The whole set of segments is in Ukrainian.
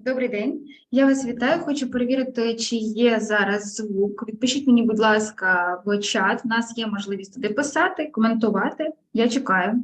Добрий день, я вас вітаю. Хочу перевірити, чи є зараз звук. Відпишіть мені, будь ласка, в чат. У нас є можливість туди писати, коментувати. Я чекаю.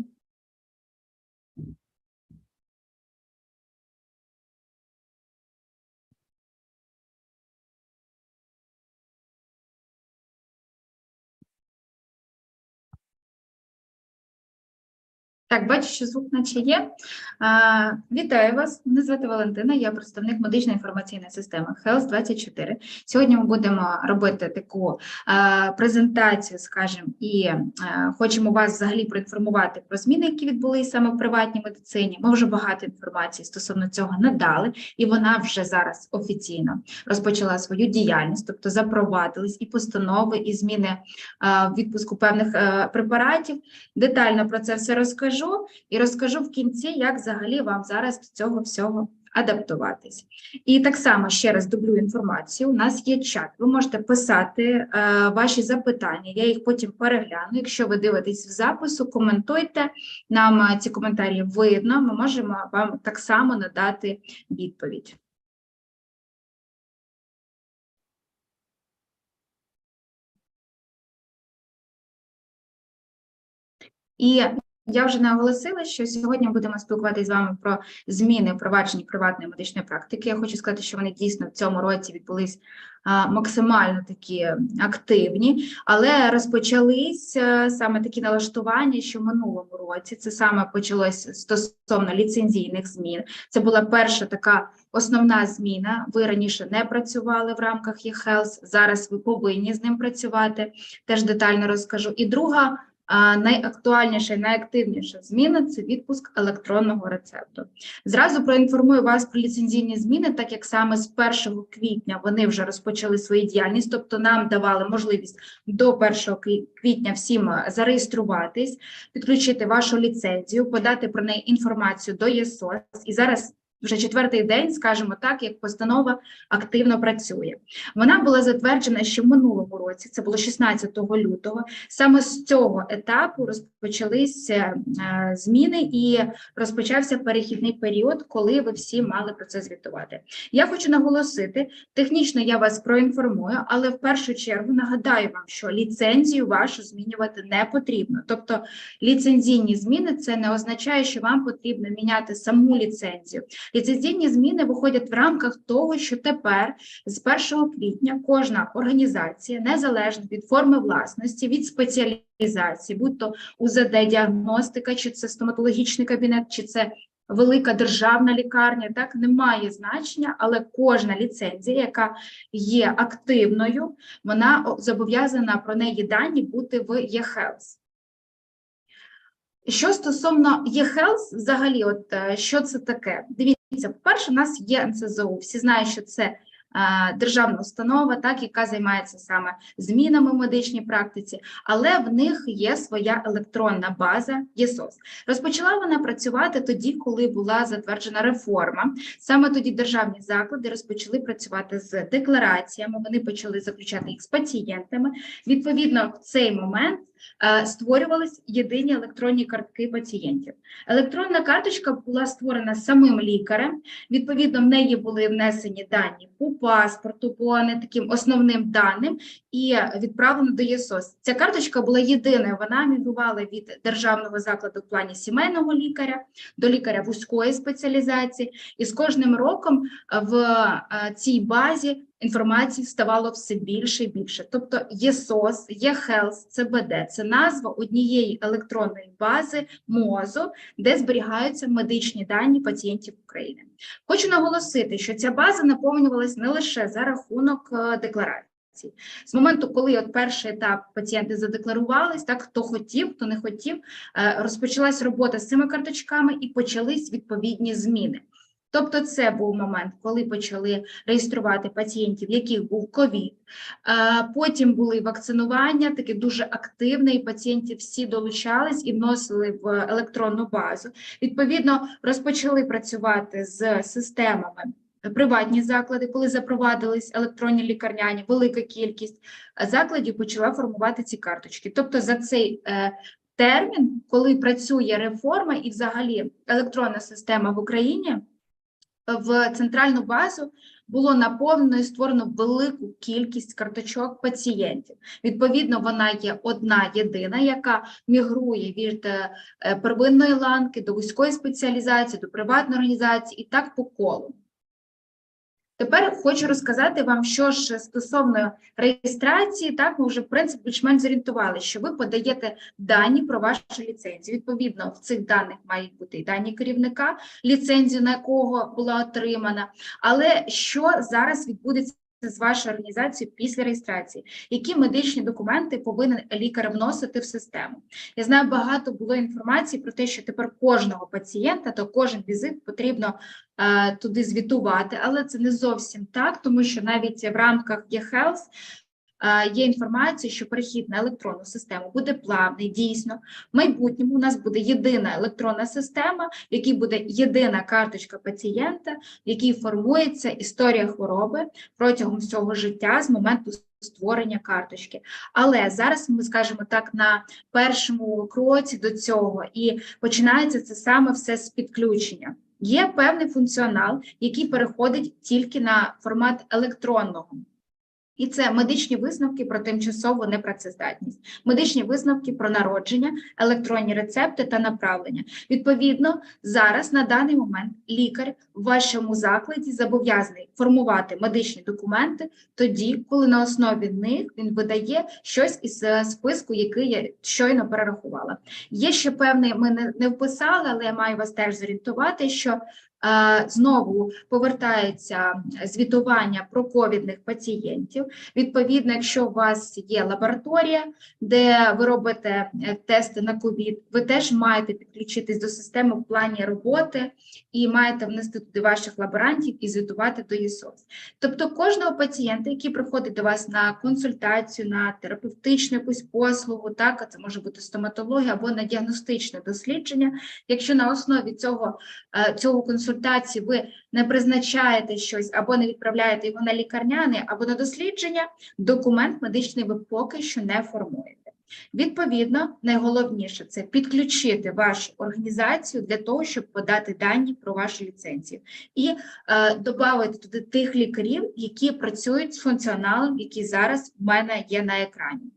Так, бачу, що звук наче є. А, вітаю вас. Мене звати Валентина, я представник медичної інформаційної системи Health 24. Сьогодні ми будемо робити таку а, презентацію, скажімо, і а, хочемо вас взагалі проінформувати про зміни, які відбулися саме в приватній медицині. Ми вже багато інформації стосовно цього надали, і вона вже зараз офіційно розпочала свою діяльність, тобто запровадились і постанови, і зміни а, відпуску певних а, препаратів. Детально про це все розкажу і розкажу в кінці, як взагалі вам зараз до цього всього адаптуватись. І так само ще раз дублю інформацію. У нас є чат. Ви можете писати е, ваші запитання, я їх потім перегляну. Якщо ви дивитесь в запису, коментуйте. Нам е, ці коментарі видно, ми можемо вам так само надати відповідь. І я вже наголосила, що сьогодні будемо спілкуватися з вами про зміни впровадження приватної медичної практики. Я хочу сказати, що вони дійсно в цьому році відбулись максимально такі активні, але розпочались саме такі налаштування, що в минулому році це саме почалось стосовно ліцензійних змін. Це була перша така основна зміна. Ви раніше не працювали в рамках eHealth, зараз ви повинні з ним працювати. Теж детально розкажу. І друга. Найактуальніша і найактивніша зміна це відпуск електронного рецепту. Зразу проінформую вас про ліцензійні зміни, так як саме з 1 квітня вони вже розпочали свою діяльність, тобто нам давали можливість до 1 квітня всім зареєструватись, підключити вашу ліцензію, подати про неї інформацію до ЄСОС. І зараз вже четвертий день, скажімо так, як постанова активно працює. Вона була затверджена ще в минулому році, це було 16 лютого. Саме з цього етапу розпочалися е, зміни і розпочався перехідний період, коли ви всі мали про це звітувати. Я хочу наголосити, технічно я вас проінформую, але в першу чергу нагадаю вам, що ліцензію вашу змінювати не потрібно. Тобто ліцензійні зміни це не означає, що вам потрібно міняти саму ліцензію. Ліцензійні зміни виходять в рамках того, що тепер з 1 квітня кожна організація, незалежно від форми власності, від спеціалізації, будь то УЗД-діагностика, чи це стоматологічний кабінет, чи це велика державна лікарня, так не має значення, але кожна ліцензія, яка є активною, вона зобов'язана про неї дані бути в eHealth. Що стосовно eHealth, взагалі, от е, що це таке? Дивіться, по-перше, у нас є НСЗУ. Всі знають, що це державна установа, так яка займається саме змінами в медичній практиці, але в них є своя електронна база ЄСОС. Розпочала вона працювати тоді, коли була затверджена реформа. Саме тоді державні заклади розпочали працювати з деклараціями. Вони почали заключати їх з пацієнтами. Відповідно, в цей момент. Створювались єдині електронні картки пацієнтів. Електронна карточка була створена самим лікарем. Відповідно, в неї були внесені дані по паспорту, по не таким основним даним, і відправлена до ЄСОС. Ця карточка була єдиною. Вона мігрувала від державного закладу в плані сімейного лікаря до лікаря вузької спеціалізації, і з кожним роком в цій базі інформації ставало все більше і більше. Тобто ЄСОС, ЄХЕЛС, ЦБД це назва однієї електронної бази МОЗу, де зберігаються медичні дані пацієнтів України. Хочу наголосити, що ця база наповнювалась не лише за рахунок е, декларації. З моменту, коли от перший етап пацієнти задекларувались, так хто хотів, хто не хотів, е, розпочалась робота з цими карточками і почались відповідні зміни. Тобто, це був момент, коли почали реєструвати пацієнтів, яких був ковід. Потім були вакцинування, таке дуже активне, і пацієнтів всі долучались і вносили в електронну базу. Відповідно, розпочали працювати з системами. Приватні заклади, коли запровадились електронні лікарняні, велика кількість закладів почала формувати ці карточки. Тобто, за цей е, термін, коли працює реформа і, взагалі, електронна система в Україні в центральну базу було наповнено і створено велику кількість карточок пацієнтів. Відповідно, вона є одна єдина, яка мігрує від е, первинної ланки до вузької спеціалізації, до приватної організації і так по колу. Тепер хочу розказати вам, що ж стосовно реєстрації, так ми вже в принципі більш-менш зорієнтували, що ви подаєте дані про вашу ліцензію. Відповідно, в цих даних мають бути і дані керівника, ліцензію на якого була отримана. Але що зараз відбудеться? З вашою організацією після реєстрації, які медичні документи повинен лікар вносити в систему? Я знаю, багато було інформації про те, що тепер кожного пацієнта, то кожен візит потрібно е, туди звітувати, але це не зовсім так, тому що навіть в рамках eHealth є інформація, що перехід на електронну систему буде плавний. Дійсно, в майбутньому у нас буде єдина електронна система, в якій буде єдина карточка пацієнта, в якій формується історія хвороби протягом всього життя з моменту створення карточки. Але зараз ми скажемо так на першому кроці до цього, і починається це саме все з підключення. Є певний функціонал, який переходить тільки на формат електронного. І це медичні висновки про тимчасову непрацездатність, медичні висновки про народження, електронні рецепти та направлення. Відповідно, зараз на даний момент лікар в вашому закладі зобов'язаний формувати медичні документи тоді, коли на основі них він видає щось із е, списку, який я щойно перерахувала. Є ще певний, ми не, вписали, але я маю вас теж зорієнтувати, що Знову повертається звітування про ковідних пацієнтів. Відповідно, якщо у вас є лабораторія, де ви робите е, тести на ковід, ви теж маєте підключитись до системи в плані роботи і маєте внести туди ваших лаборантів і звітувати до ЄСОС. Тобто, кожного пацієнта, який приходить до вас на консультацію, на терапевтичну якусь послугу, так це може бути стоматологія або на діагностичне дослідження. Якщо на основі цього е, цього консультації консультації ви не призначаєте щось або не відправляєте його на лікарняне, або на дослідження, документ медичний ви поки що не формуєте. Відповідно, найголовніше це підключити вашу організацію для того, щоб подати дані про вашу ліцензію, і е, додати туди тих лікарів, які працюють з функціоналом, який зараз в мене є на екрані.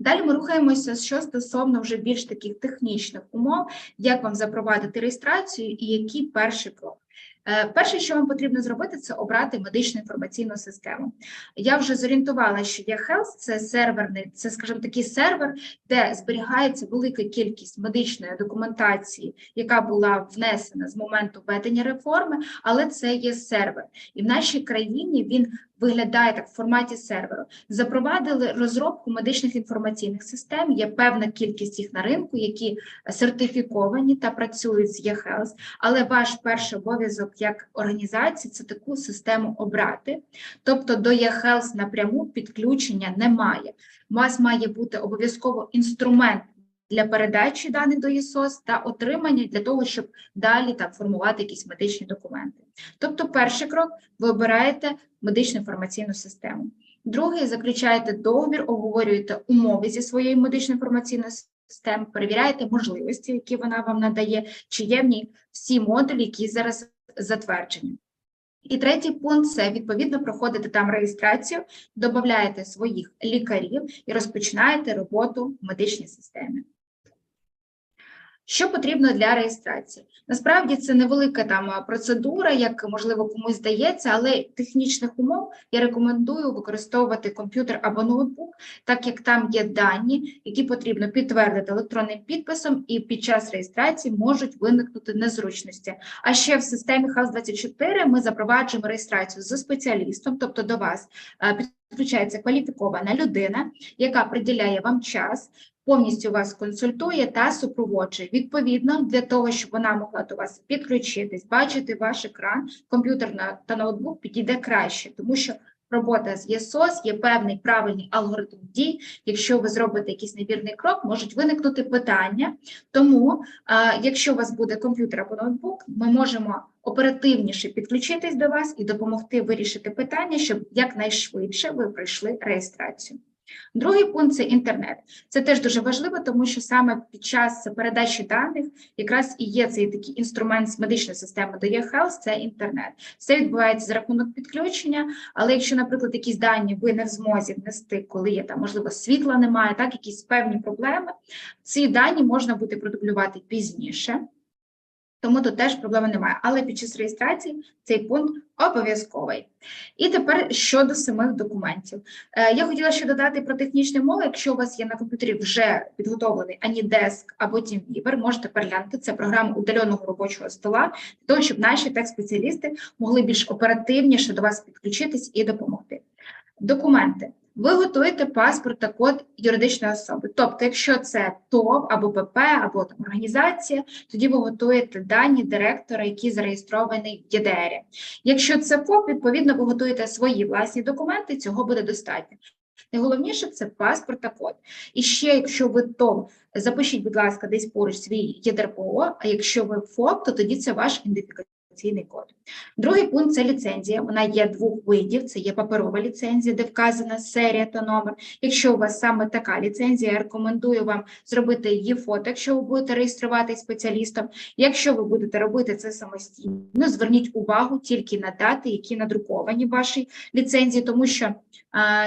Далі ми рухаємося, що стосовно вже більш таких технічних умов, як вам запровадити реєстрацію і який перший крок. Е, перше, що вам потрібно зробити, це обрати медичну інформаційну систему. Я вже зорієнтувала, що eHealth – це серверний, це, скажімо, такий сервер, де зберігається велика кількість медичної документації, яка була внесена з моменту введення реформи, але це є сервер. І в нашій країні він виглядає так в форматі серверу. Запровадили розробку медичних інформаційних систем. Є певна кількість їх на ринку, які сертифіковані та працюють з eHealth, але ваш перший обов'язок як організації це таку систему обрати. Тобто до eHealth напряму підключення немає. У вас має бути обов'язково інструмент для передачі даних до ЄСОС та отримання для того, щоб далі там формувати якісь медичні документи. Тобто, перший крок ви обираєте медичну інформаційну систему. Другий заключаєте договір, обговорюєте умови зі своєю медичною інформаційною системою, перевіряєте можливості, які вона вам надає, чи є в ній всі модулі, які зараз затверджені. І третій пункт це відповідно проходите там реєстрацію, додаєте своїх лікарів і розпочинаєте роботу в медичній системі. Що потрібно для реєстрації? Насправді це невелика там процедура, як можливо комусь здається, але технічних умов я рекомендую використовувати комп'ютер або ноутбук, так як там є дані, які потрібно підтвердити електронним підписом, і під час реєстрації можуть виникнути незручності. А ще в системі ХАЗ-24 ми запроваджуємо реєстрацію з спеціалістом, тобто до вас підключається кваліфікована людина, яка приділяє вам час повністю вас консультує та супроводжує. Відповідно, для того, щоб вона могла до вас підключитись, бачити ваш екран, комп'ютер та ноутбук підійде краще, тому що робота з ЄСОС є певний правильний алгоритм дій. Якщо ви зробите якийсь невірний крок, можуть виникнути питання. Тому, якщо у вас буде комп'ютер або ноутбук, ми можемо оперативніше підключитись до вас і допомогти вирішити питання, щоб якнайшвидше ви пройшли реєстрацію. Другий пункт це інтернет. Це теж дуже важливо, тому що саме під час передачі даних якраз і є цей такий інструмент з медичної системи до eHealth – це інтернет. Все відбувається за рахунок підключення, але якщо, наприклад, якісь дані ви не в змозі внести, коли є там, можливо, світла немає, так, якісь певні проблеми, ці дані можна буде продублювати пізніше. Тому тут теж проблеми немає. Але під час реєстрації цей пункт обов'язковий. І тепер щодо самих документів. Е, Я хотіла ще додати про технічні мови. Якщо у вас є на комп'ютері вже підготовлений AnyDesk або TeamViewer, можете переглянути це програма удаленого робочого стола, для того, щоб наші текст-спеціалісти могли більш оперативніше до вас підключитись і допомогти. Документи. Ви готуєте паспорт та код юридичної особи. Тобто, якщо це ТОВ або ПП, або там організація, тоді ви готуєте дані директора, який зареєстрований в ЄДР. Якщо це ФОП, відповідно, ви готуєте свої власні документи, цього буде достатньо. Найголовніше це паспорт та код. І ще, якщо ви ТОВ, запишіть, будь ласка, десь поруч свій ЄДРПО, а якщо ви ФОП, то тоді це ваш ідентифікаційний код. Другий пункт це ліцензія. Вона є двох видів: це є паперова ліцензія, де вказана серія та номер. Якщо у вас саме така ліцензія, я рекомендую вам зробити її фото, якщо ви будете реєструватися спеціалістом. Якщо ви будете робити це самостійно, зверніть увагу тільки на дати, які надруковані в вашій ліцензії, тому що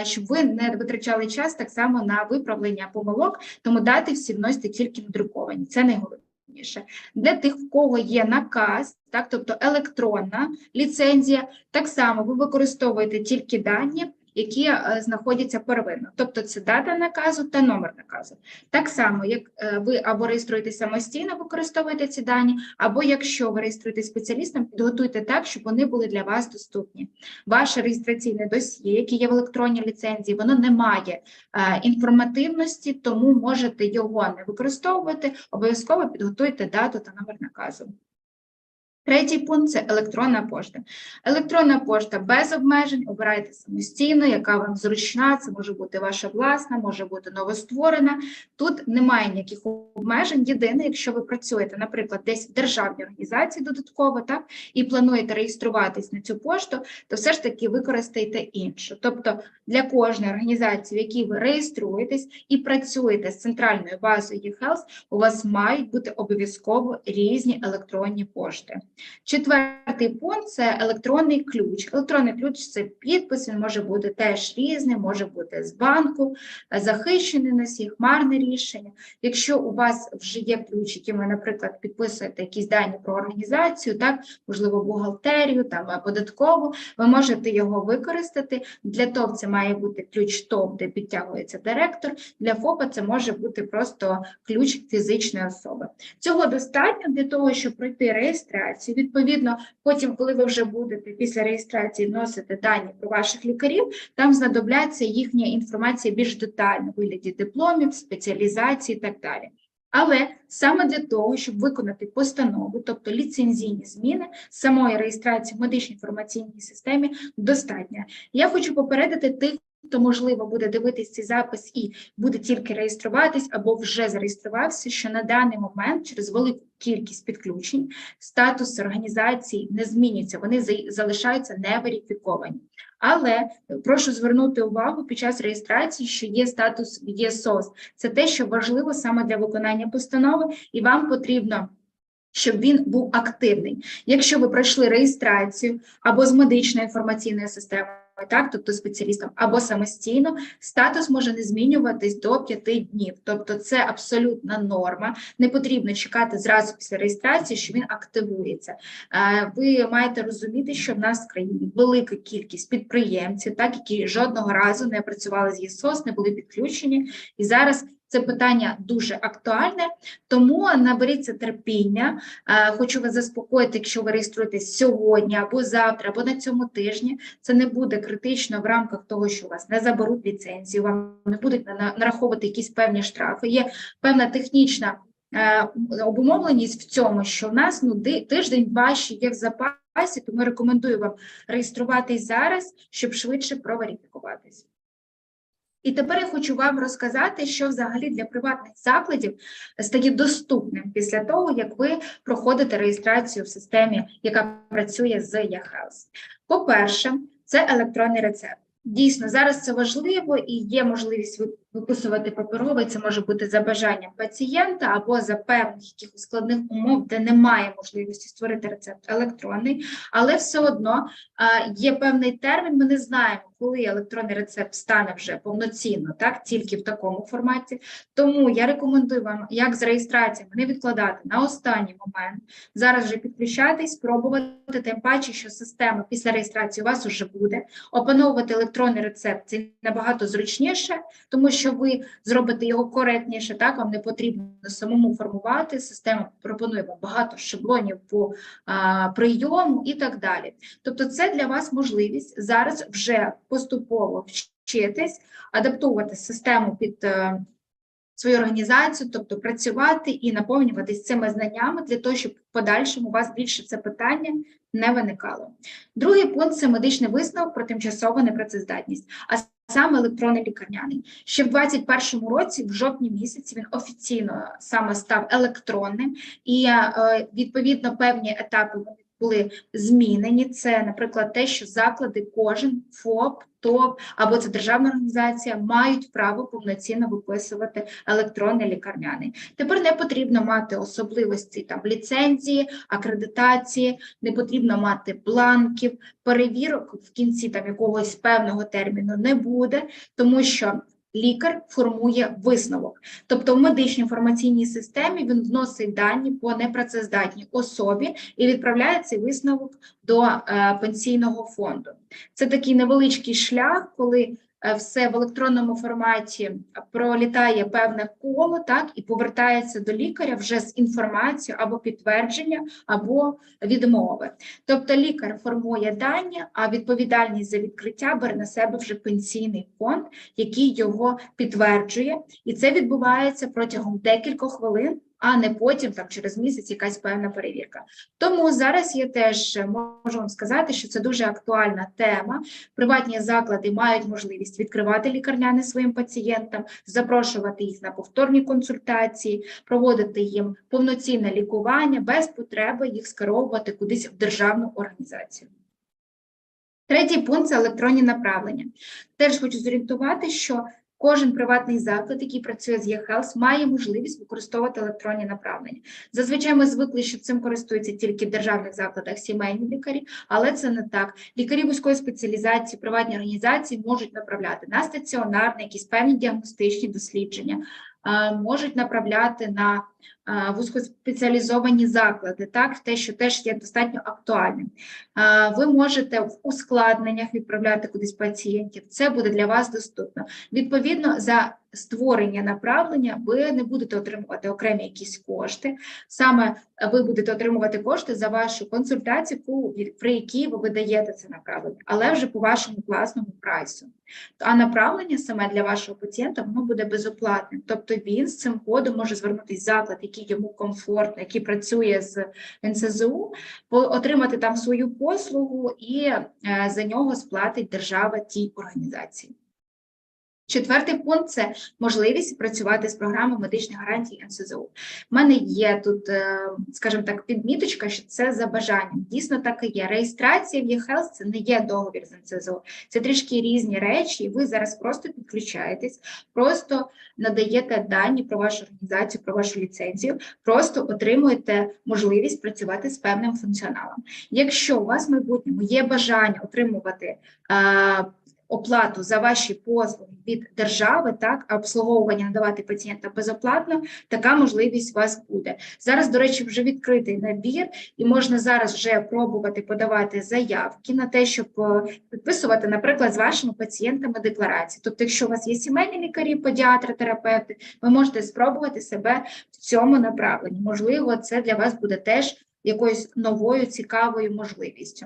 щоб ви не витрачали час так само на виправлення помилок, тому дати всі вносите тільки надруковані. Це найголовніше. Для тих, в кого є наказ, так, тобто електронна ліцензія, так само ви використовуєте тільки дані, які е, знаходяться первинно, тобто це дата наказу та номер наказу. Так само, як е, ви або реєструєте самостійно, використовуєте ці дані, або якщо ви реєструєте спеціалістом, підготуйте так, щоб вони були для вас доступні. Ваше реєстраційне досьє, яке є в електронній ліцензії, воно не має е, інформативності, тому можете його не використовувати, обов'язково підготуйте дату та номер наказу. Третій пункт це електронна пошта. Електронна пошта без обмежень, обирайте самостійно, яка вам зручна, це може бути ваша власна, може бути новостворена. Тут немає ніяких обмежень. Єдине, якщо ви працюєте, наприклад, десь в державній організації додатково, так, і плануєте реєструватись на цю пошту, то все ж таки використайте іншу. Тобто для кожної організації, в якій ви реєструєтесь і працюєте з центральною базою eHealth, у вас мають бути обов'язково різні електронні пошти. Четвертий пункт це електронний ключ. Електронний ключ це підпис, він може бути теж різний, може бути з банку, захищений носій, хмарне рішення. Якщо у вас вже є ключ, яким ви, наприклад, підписуєте якісь дані про організацію, так, можливо, бухгалтерію, там податкову, ви можете його використати. Для ТОВ це має бути ключ ТОВ, де підтягується директор. Для ФОПа це може бути просто ключ фізичної особи. Цього достатньо для того, щоб пройти реєстрацію реєстрацію. Відповідно, потім, коли ви вже будете після реєстрації вносити дані про ваших лікарів, там знадобляться їхня інформація більш детально у вигляді дипломів, спеціалізації і так далі. Але саме для того, щоб виконати постанову, тобто ліцензійні зміни самої реєстрації в медичній інформаційній системі, достатньо. Я хочу попередити тих, хто, можливо, буде дивитись цей запис і буде тільки реєструватись або вже зареєструвався, що на даний момент через велику кількість підключень статус організації не змінюється, вони залишаються неверифіковані. Але прошу звернути увагу під час реєстрації, що є статус ЄСОС. Це те, що важливо саме для виконання постанови, і вам потрібно. Щоб він був активний. Якщо ви пройшли реєстрацію або з медичної інформаційної системи, так, тобто спеціалістом, або самостійно, статус може не змінюватись до 5 днів. Тобто це абсолютна норма. Не потрібно чекати зразу після реєстрації, що він активується. Е, ви маєте розуміти, що в нас в країні велика кількість підприємців, так які жодного разу не працювали з ЄСОС, не були підключені, і зараз це питання дуже актуальне, тому наберіться терпіння. Е, хочу вас заспокоїти, якщо ви реєструєтесь сьогодні або завтра, або на цьому тижні. Це не буде критично в рамках того, що вас не заберуть ліцензію, вам не будуть нараховувати якісь певні штрафи. Є певна технічна е, обумовленість в цьому, що в нас ну тиждень-два ще є в запасі, тому рекомендую вам реєструватись зараз, щоб швидше проверифікуватись. І тепер я хочу вам розказати, що взагалі для приватних закладів стає доступним після того, як ви проходите реєстрацію в системі, яка працює з Яхелс. По-перше, це електронний рецепт. Дійсно, зараз це важливо і є можливість виписувати паперовий. Це може бути за бажанням пацієнта або за певних якихось складних умов, де немає можливості створити рецепт електронний, але все одно є певний термін. Ми не знаємо, коли електронний рецепт стане вже повноцінно, так тільки в такому форматі. Тому я рекомендую вам, як з реєстраціями, не відкладати на останній момент. Зараз вже підключатись, спробувати, тим паче, що система після реєстрації у вас вже буде. Опановувати електронний рецепт це набагато зручніше, тому що ви зробите його коректніше, так вам не потрібно самому формувати. Система пропонує вам багато шаблонів по а, прийому і так далі. Тобто, це для вас можливість зараз вже поступово вчитись, адаптувати систему під. е, Свою організацію, тобто працювати і наповнюватись цими знаннями для того, щоб в подальшому у вас більше це питання не виникало. Другий пункт це медичний висновок про тимчасову непрацездатність, а саме електронний лікарняний. Ще в 2021 році, в жовтні місяці, він офіційно саме став електронним, і е, відповідно певні етапи були змінені. Це, наприклад, те, що заклади, кожен ФОП, ТОП або це державна організація мають право повноцінно виписувати електронний лікарняний. Тепер не потрібно мати особливості там ліцензії, акредитації, не потрібно мати бланків, перевірок в кінці там якогось певного терміну не буде, тому що лікар формує висновок. Тобто в медичній інформаційній системі він вносить дані по непрацездатній особі і відправляє цей висновок до е, пенсійного фонду. Це такий невеличкий шлях, коли все в електронному форматі пролітає певне коло, так і повертається до лікаря вже з інформацією або підтвердження, або відмови. Тобто лікар формує дані, а відповідальність за відкриття бере на себе вже пенсійний фонд, який його підтверджує, і це відбувається протягом декількох хвилин. А не потім, там через місяць, якась певна перевірка. Тому зараз я теж можу вам сказати, що це дуже актуальна тема. Приватні заклади мають можливість відкривати лікарняни своїм пацієнтам, запрошувати їх на повторні консультації, проводити їм повноцінне лікування без потреби їх скеровувати кудись в державну організацію. Третій пункт це електронні направлення. Теж хочу зорієнтувати, що кожен приватний заклад, який працює з eHealth, має можливість використовувати електронні направлення. Зазвичай ми звикли, що цим користуються тільки в державних закладах сімейні лікарі, але це не так. Лікарі вузької спеціалізації, приватні організації можуть направляти на стаціонарні, якісь певні діагностичні дослідження, можуть направляти на вузькоспеціалізовані заклади, так, те, що теж є достатньо актуальним. Ви можете в ускладненнях відправляти кудись пацієнтів, це буде для вас доступно. Відповідно, за створення направлення ви не будете отримувати окремі якісь кошти. Саме ви будете отримувати кошти за вашу консультацію, при якій ви видаєте це направлення, але вже по вашому власному прайсу. А направлення саме для вашого пацієнта воно буде безоплатним. Тобто він з цим кодом може звернутися в заклад, який йому комфортно, який працює з НСЗУ, отримати там свою послугу, і е, за нього сплатить держава тій організації. Четвертий пункт це можливість працювати з програмою медичних гарантій НСЗУ. У мене є тут, е, скажімо так, підміточка, що це за бажанням. Дійсно так і є. Реєстрація в eHealth – це не є договір з НСЗУ. Це трішки різні речі, і ви зараз просто підключаєтесь, просто надаєте дані про вашу організацію, про вашу ліцензію, просто отримуєте можливість працювати з певним функціоналом. Якщо у вас в майбутньому є бажання отримувати е, оплату за ваші послуги від держави, так, обслуговування надавати пацієнта безоплатно, така можливість у вас буде. Зараз, до речі, вже відкритий набір, і можна зараз вже пробувати подавати заявки на те, щоб е, підписувати, наприклад, з вашими пацієнтами декларації. Тобто, якщо у вас є сімейні лікарі, педіатри, терапевти, ви можете спробувати себе в цьому направленні. Можливо, це для вас буде теж якоюсь новою цікавою можливістю.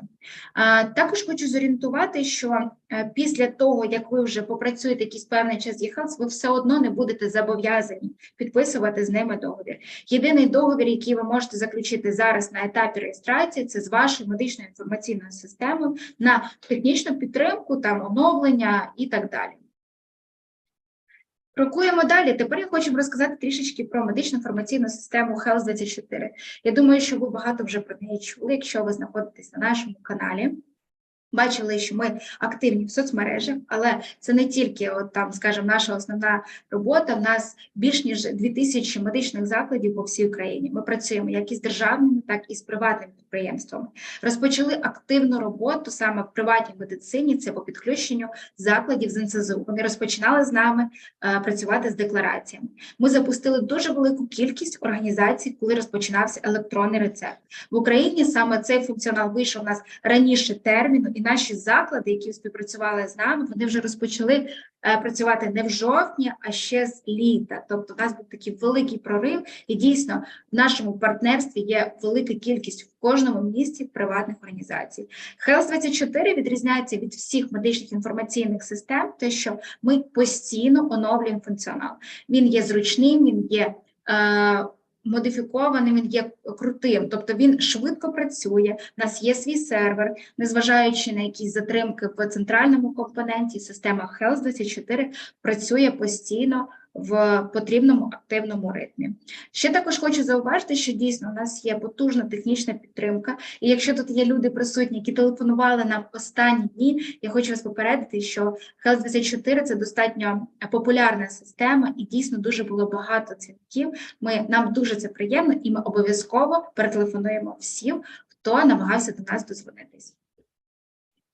Також хочу зорієнтувати, що е, після того, як ви вже попрацюєте якийсь певний час з ЄХАЛС, ви все одно не будете зобов'язані підписувати з ними договір. Єдиний договір, який ви можете заключити зараз на етапі реєстрації, це з вашою медичною інформаційною системою на технічну підтримку, там оновлення і так далі. Крокуємо далі. Тепер я хочу розказати трішечки про медичну інформаційну систему Health 24. Я думаю, що ви багато вже про неї чули, якщо ви знаходитесь на нашому каналі. Бачили, що ми активні в соцмережах, але це не тільки от там, скажімо, наша основна робота. У нас більш ніж 2000 медичних закладів по всій Україні. Ми працюємо як із державними, так і з приватними підприємствами. Розпочали активну роботу саме в приватній медицині. Це по підключенню закладів з НСЗУ. Вони розпочинали з нами е, працювати з деклараціями. Ми запустили дуже велику кількість організацій, коли розпочинався електронний рецепт в Україні. Саме цей функціонал вийшов у нас раніше терміну, і наші заклади, які співпрацювали з нами, вони вже розпочали працювати не в жовтні, а ще з літа. Тобто, у нас був такий великий прорив, і дійсно в нашому партнерстві є велика кількість в кожному місті приватних організацій. Health 24 відрізняється від всіх медичних інформаційних систем, те, що ми постійно оновлюємо функціонал. Він є зручним, він є. Модифікованим, він є крутим, тобто він швидко працює. У нас є свій сервер, незважаючи на якісь затримки в центральному компоненті, система Health 24 працює постійно в потрібному активному ритмі. Ще також хочу зауважити, що дійсно у нас є потужна технічна підтримка, і якщо тут є люди присутні, які телефонували нам останні дні, я хочу вас попередити, що Health 24 це достатньо популярна система, і дійсно дуже було багато дзвінків. Ми нам дуже це приємно, і ми обов'язково перетелефонуємо всім, хто намагався до нас дозвонитись.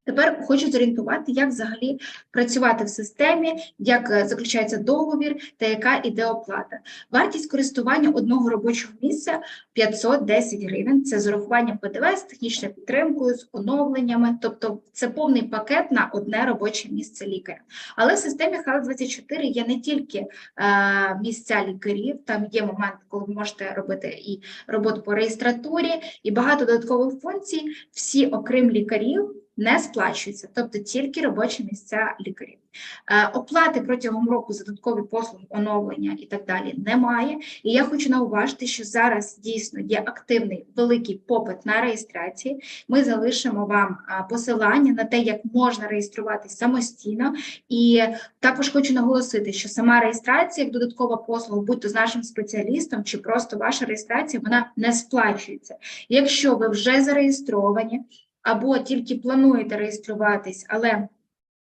Тепер хочу зорієнтувати, як взагалі працювати в системі, як е, заключається договір та яка іде оплата. Вартість користування одного робочого місця 510 гривень. Це з урахуванням ПДВ, з технічною підтримкою, з оновленнями, тобто це повний пакет на одне робоче місце лікаря. Але в системі хал 24 є не тільки е, місця лікарів, там є момент, коли ви можете робити і роботу по реєстратурі, і багато додаткових функцій. Всі, окрім лікарів не сплачуються, тобто тільки робочі місця лікарів. Е, оплати протягом року за додаткові послуги, оновлення і так далі немає. І я хочу науважити, що зараз дійсно є активний великий попит на реєстрації. Ми залишимо вам посилання на те, як можна реєструватись самостійно. І також хочу наголосити, що сама реєстрація, як додаткова послуга, будь-то з нашим спеціалістом, чи просто ваша реєстрація, вона не сплачується. Якщо ви вже зареєстровані, або тільки плануєте реєструватись, але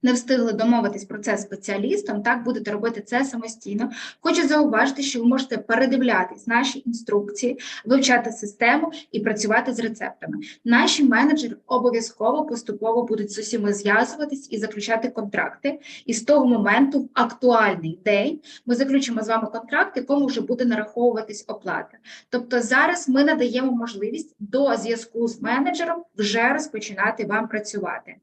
не встигли домовитись про це спеціалістом, так будете робити це самостійно. Хочу зауважити, що ви можете передивлятись наші інструкції, вивчати систему і працювати з рецептами. Наші менеджери обов'язково поступово будуть з усіма зв'язуватись і заключати контракти. І з того моменту, в актуальний день, ми заключимо з вами контракт, якому вже буде нараховуватись оплата. Тобто зараз ми надаємо можливість до зв'язку з менеджером вже розпочинати вам працювати.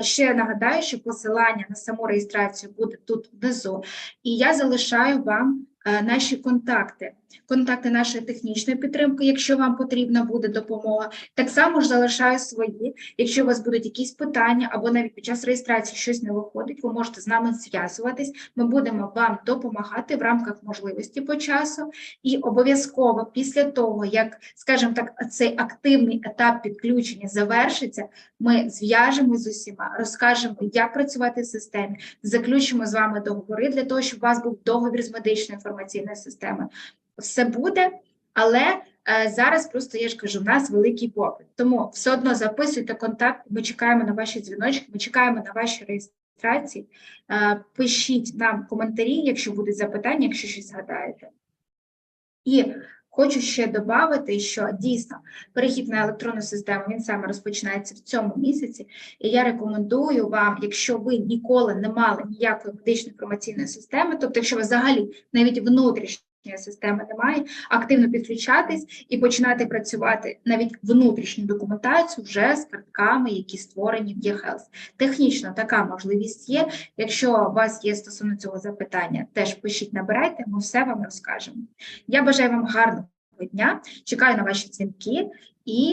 Ще нагадаю, що посилання на саму реєстрацію буде тут внизу, і я залишаю вам Е, наші контакти, контакти нашої технічної підтримки, якщо вам потрібна буде допомога. Так само ж залишаю свої. Якщо у вас будуть якісь питання або навіть під час реєстрації щось не виходить, ви можете з нами зв'язуватись. Ми будемо вам допомагати в рамках можливості по часу. І обов'язково після того, як, скажімо так, цей активний етап підключення завершиться, ми зв'яжемось з усіма, розкажемо, як працювати в системі, заключимо з вами договори для того, щоб у вас був договір з медичною інформацією, інформаційної системи. Все буде, але е, зараз просто я ж кажу, в нас великий попит. Тому все одно записуйте контакт. Ми чекаємо на ваші дзвіночки, ми чекаємо на ваші реєстрації. Е, пишіть нам коментарі, якщо будуть запитання, якщо щось згадаєте. І Хочу ще додати, що дійсно перехід на електронну систему він саме розпочинається в цьому місяці, і я рекомендую вам, якщо ви ніколи не мали ніякої медичної інформаційної системи, тобто, якщо ви взагалі навіть внутрішньо системи немає, активно підключатись і починати працювати навіть внутрішню документацію вже з картками, які створені в eHealth. Технічно така можливість є. Якщо у вас є стосовно цього запитання, теж пишіть, набирайте, ми все вам розкажемо. Я бажаю вам гарного дня, чекаю на ваші дзвінки і.